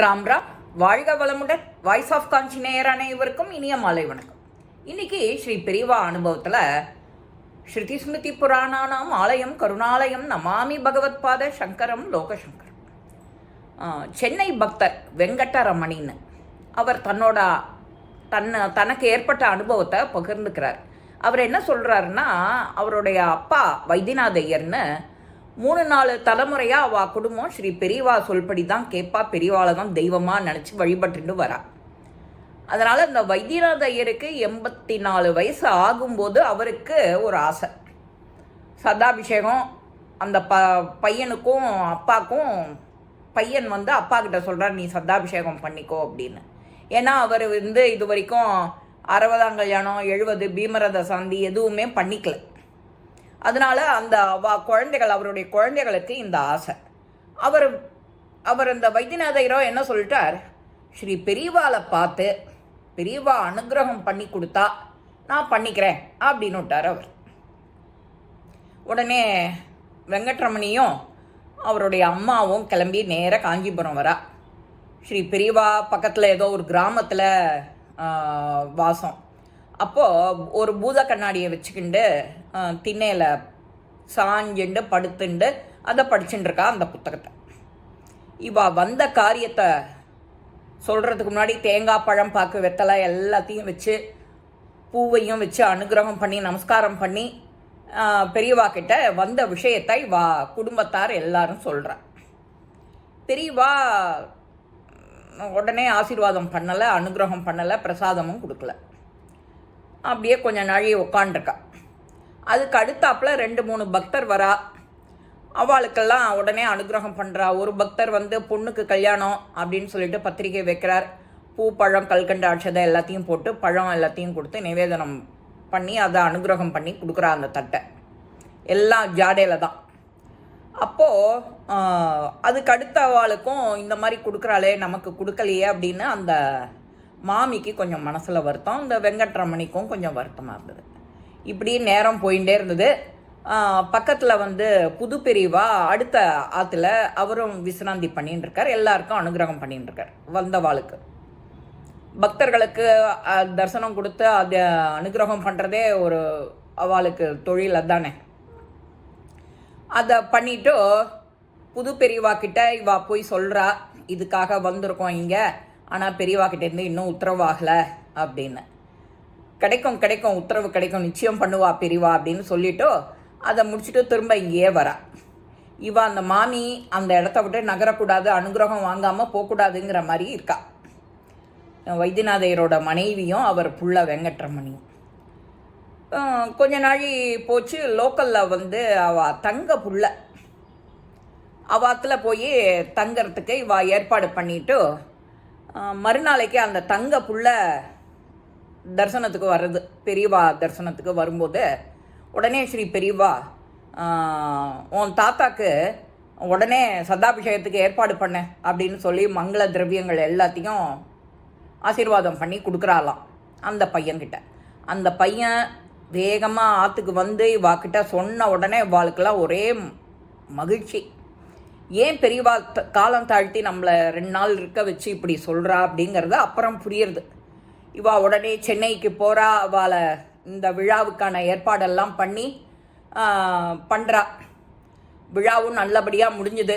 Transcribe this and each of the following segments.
ராம் ராம் வாழ்க வளமுடன் voice of காஞ்சி நேயர் அனைவருக்கும் இனிய மாலை வணக்கம். இன்னைக்கு ஸ்ரீ பெரியவா அனுபவத்தில் ஸ்ருதி ஸ்மிருதி புராணானாம் ஆலயம் கருணாலயம் நமாமி பகவத் பாத சங்கரம் லோகசங்கரம். சென்னை பக்தர் வெங்கடரமணின்னு அவர் தன்னோட தன்னை தனக்கு ஏற்பட்ட அனுபவத்தை பகிர்ந்துக்கிறார். அவர் என்ன சொல்கிறாருன்னா அவருடைய அப்பா வைத்தியநாதையர்னு மூணு நாலு தலைமுறையாக அவள் குடும்பம். ஸ்ரீ பெரியவா சொல்படி தான் கேட்பா பெரியவாளை தான் தெய்வமாக நினச்சி வழிபட்டுட்டு வரா. அதனால் இந்த வைத்தியநாத ஐயருக்கு எண்பத்தி நாலு வயசு ஆகும்போது அவருக்கு ஒரு ஆசை. சதாபிஷேகம் அந்த ப பையனுக்கும் அப்பாக்கும் பையன் வந்து அப்பா கிட்ட சொல்கிறார் நீ சதாபிஷேகம் பண்ணிக்கோ அப்படின்னு. ஏன்னா அவர் வந்து இது வரைக்கும் அறுபதாம் கல்யாணம் எழுபது பீமரத சந்தி எதுவுமே பண்ணிக்கல. அதனால அந்த குழந்தைகள் அவருடைய குழந்தைகளுக்கு இந்த ஆசை. அவர் அவர் இந்த வைத்தியநாதையரோ என்ன சொல்லிட்டார்? ஸ்ரீ பெரியவாளை பார்த்து பெரியவா அனுகிரகம் பண்ணி கொடுத்தா நான் பண்ணிக்கிறேன் அப்படின்னு விட்டார் அவர். உடனே வெங்கட்ரமணியும் அவருடைய அம்மாவும் கிளம்பி நேராக காஞ்சிபுரம் வரா. ஸ்ரீ பெரியவா பக்கத்தில் ஏதோ ஒரு கிராமத்தில் வாசம். அப்போது ஒரு பூத கண்ணாடியை வச்சுக்கிண்டு திண்ணையில் சாஞ்சுண்டு படுத்துண்டு அதை படிச்சுட்டு இருக்கா அந்த புத்தகத்தை. இவா வந்த காரியத்தை சொல்கிறதுக்கு முன்னாடி தேங்காய் பழம் பாக்கு வெத்தலை எல்லாத்தையும் வச்சு பூவையும் வச்சு அனுகிரகம் பண்ணி நமஸ்காரம் பண்ணி பெரியவா கிட்ட வந்த விஷயத்தை வா குடும்பத்தார் எல்லாரும் சொல்கிறா பெரியவா உடனே ஆசீர்வாதம் பண்ணலை அனுகிரகம் பண்ணலை பிரசாதமும் கொடுக்கல. அப்படியே கொஞ்சம் நழுவி உட்காண்டிருக்கா அதுக்கு அடுத்தாப்புல ரெண்டு மூணு பக்தர் வரா. அவளுக்கெல்லாம் உடனே அனுகிரகம் பண்ணுறா ஒரு பக்தர் வந்து பொண்ணுக்கு கல்யாணம் அப்படின்னு சொல்லிட்டு பத்திரிக்கை வைக்கிறார். பூ பழம் கல்கண்டு அட்சதை எல்லாத்தையும் போட்டு பழம் எல்லாத்தையும் கொடுத்து நிவேதனம் பண்ணி அதை அனுகிரகம் பண்ணி கொடுக்குறா அந்த தட்டை. எல்லாம் ஜாடையில் தான். அப்போது அதுக்கு அடுத்த அவளுக்கும் இந்த மாதிரி கொடுக்குறாளே நமக்கு கொடுக்கலையே அப்படின்னு அந்த மாமிக்கு கொஞ்சம் மனசில் வருத்தம் இந்த வெங்கட்ரமணிக்கும் கொஞ்சம் வருத்தமாக இருந்தது. இப்படி நேரம் போயிட்டே இருந்தது. பக்கத்தில் வந்து புது பெரியவா அடுத்த ஆற்றுல அவரும் விசிராந்தி பண்ணின்னு இருக்கார். எல்லாருக்கும் அனுகிரகம் பண்ணின்னு இருக்கார் வந்தவாளுக்கு. பக்தர்களுக்கு தரிசனம் கொடுத்து அதை அனுகிரகம் பண்ணுறதே ஒரு அவளுக்கு தொழில் அதானே. அதை பண்ணிட்டு புது பெரியவா கிட்ட இவா போய் சொல்கிறா இதுக்காக வந்திருக்கோம் இங்கே. ஆனால் பெரியவா கிட்டேருந்து இன்னும் உத்தரவாகலை அப்படின்னு. கிடைக்கும் கிடைக்கும் உத்தரவு கிடைக்கும் நிச்சயம் பண்ணுவா பெரியவா அப்படின்னு சொல்லிட்டு அதை முடிச்சுட்டு திரும்ப இங்கேயே வரா. இவ அந்த மாமி அந்த இடத்த விட்டு நகரக்கூடாது அனுகிரகம் வாங்காமல் போகக்கூடாதுங்கிற மாதிரி இருக்கா. வைத்தியநாதையரோட மனைவியும் அவர் புள்ள வெங்கட்ரமணியும். கொஞ்ச நாளி போச்சு லோக்கலில் வந்து அவ தங்க புள்ள. அவாத்தில் போய் தங்கறதுக்கு இவ ஏற்பாடு பண்ணிட்டு மறுநாளைக்கு அந்த தங்க புள்ள தரிசனத்துக்கு வர்றது பெரியவா தரிசனத்துக்கு வரும்போது உடனே ஸ்ரீ பெரியவா உன் தாத்தாக்கு உடனே சதாபிஷேகத்துக்கு ஏற்பாடு பண்ண அப்படின்னு சொல்லி மங்கள திரவியங்கள் எல்லாத்தையும் ஆசீர்வாதம் பண்ணி கொடுக்குறாளாம் அந்த பையன்கிட்ட. அந்த பையன் வேகமாக ஆற்றுக்கு வந்து இவாக்கிட்ட சொன்ன உடனே இவாளுக்கெல்லாம் ஒரே மகிழ்ச்சி. ஏன் பெரியவா த- காலம் தாழ்த்தி நம்மளை ரெண்டு நாள் இருக்க வச்சு இப்படி சொல்கிறா அப்படிங்கிறது அப்புறம் புரியுறது. இவா உடனே சென்னைக்கு போகிறா அவளை இந்த விழாவுக்கான ஏற்பாடெல்லாம் பண்ணி பண்ணுறா விழாவும் நல்லபடியாக முடிஞ்சுது.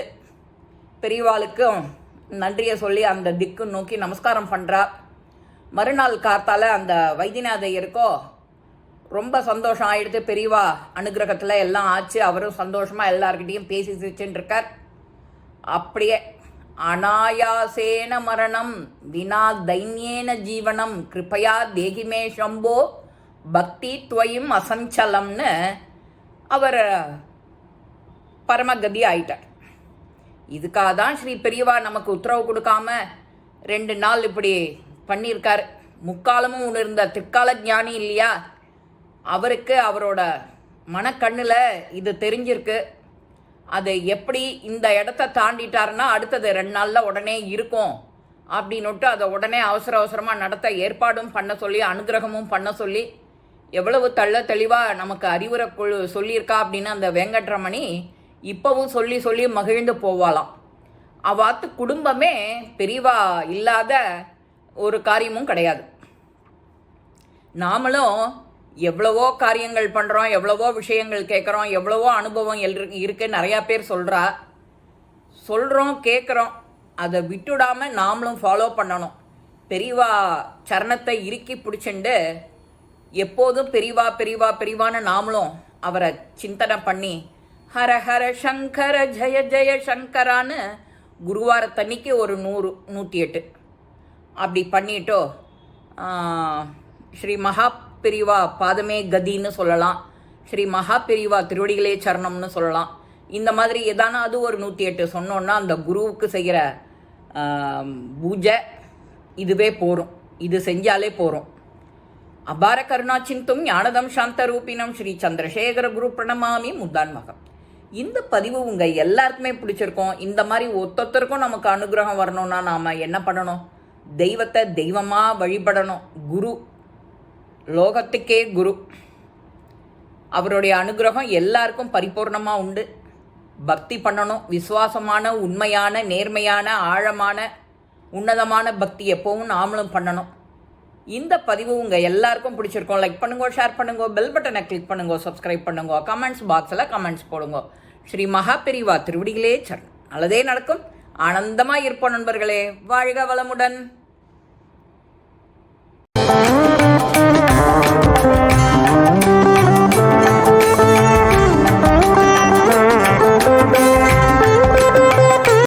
பெரியவாளுக்கும் நன்றியை சொல்லி அந்த திக்கு நோக்கி நமஸ்காரம் பண்ணுறா மறுநாள் காத்தால் அந்த வைத்தியநாதையருக்கோ ரொம்ப சந்தோஷம் ஆகிடுது பெரியவா அனுகிரகத்தில் எல்லாம் ஆச்சு. அவரும் சந்தோஷமாக எல்லாருக்கிட்டேயும் பேசி சிரிச்சுட்டு இருக்கார் அப்படியே அனாயாசேன மரணம் வினா தைன்யேன ஜீவனம் கிருபையா தேகிமே சம்போ பக்தி துவயும் அசஞ்சலம்னு அவர் பரமகதி ஆயிட்டார். இதுக்காக தான் ஸ்ரீ பெரியவா நமக்கு உத்தரவு கொடுக்காம ரெண்டு நாள் இப்படி பண்ணியிருக்கார். முக்காலமும் உணர்ந்த திற்கால ஞானி இல்லையா? அவருக்கு அவரோட மனக்கண்ணில் இது தெரிஞ்சிருக்கு. அது எப்படி இந்த இடத்த தாண்டிட்டாருன்னா அடுத்தது ரெண்டு நாளில் உடனே இருக்கும் அப்படின்னுட்டு அதை உடனே அவசர அவசரமாக நடத்த ஏற்பாடும் பண்ண சொல்லி அனுகிரகமும் பண்ண சொல்லி எவ்வளவு தள்ள தெளிவாக நமக்கு அறிவுரை குழு சொல்லியிருக்கா அப்படின்னு அந்த வெங்கட்ரமணி இப்போவும் சொல்லி சொல்லி மகிழ்ந்து போவாளாம். அவாத்து குடும்பமே பெரிவா இல்லாத ஒரு காரியமும் கிடையாது. நாமளும் எவ்வளவோ காரியங்கள் பண்ணுறோம் எவ்வளவோ விஷயங்கள் கேட்குறோம் எவ்வளவோ அனுபவம் எல் இருக்கு நிறையா பேர் சொல்கிறா சொல்கிறோம் கேட்குறோம். அதை விட்டுடாமல் நாமளும் ஃபாலோ பண்ணணும். பெரிவா சரணத்தை இறுக்கி பிடிச்சிண்டு எப்போதும் பெரிவா பெரிவா பெரிவான்னு நாமளும் அவரை சிந்தனை பண்ணி ஹர ஹர சங்கர ஜெய ஜெய சங்கரான்னு குருவாரத்தன்னைக்கு ஒரு நூறு நூற்றி எட்டு. அப்படி பண்ணிட்டோ ஸ்ரீ மகா பெரிவா பாதமே கதின்னு சொல்லலாம். ஸ்ரீ மகா பெரிவா திருவடிகளே சரணம்னு சொல்லலாம். இந்த மாதிரி எதானா அது ஒரு நூற்றி எட்டு சொன்னோன்னா அந்த குருவுக்கு செய்கிற பூஜை இதுவே போகும் இது செஞ்சாலே போகிறோம் அபார கருணா சிந்தும் ஞானதம் சாந்த ரூபினம் ஸ்ரீ சந்திரசேகர குரு பிரணமாமி முத்தான்மகம் இந்த பதிவு உங்கள் எல்லாருக்குமே பிடிச்சிருக்கும். இந்த மாதிரி ஒத்தொத்தருக்கும் நமக்கு அனுகிரகம் வரணும்னா நாம் என்ன பண்ணணும்? தெய்வத்தை தெய்வமாக வழிபடணும். குரு லோகத்துக்கே குரு. அவருடைய அனுகிரகம் எல்லாருக்கும் பரிபூர்ணமாக உண்டு. பக்தி பண்ணணும் விசுவாசமான உண்மையான நேர்மையான ஆழமான உன்னதமான பக்தி எப்போவும் நாமளும் பண்ணணும். இந்த பதிவு உங்கள் எல்லாருக்கும் பிடிச்சிருக்கோம். லைக் பண்ணுங்க ஷேர் பண்ணுங்க பெல் பட்டனை கிளிக் பண்ணுங்க சப்ஸ்கிரைப் பண்ணுங்க கமெண்ட்ஸ் பாக்ஸில் கமெண்ட்ஸ் போடுங்க. ஸ்ரீ மகாபெரிவா திருவடிகளே சரண். நல்லதே நடக்கும். ஆனந்தமாக இருப்போம் நண்பர்களே. வாழ்க வளமுடன்.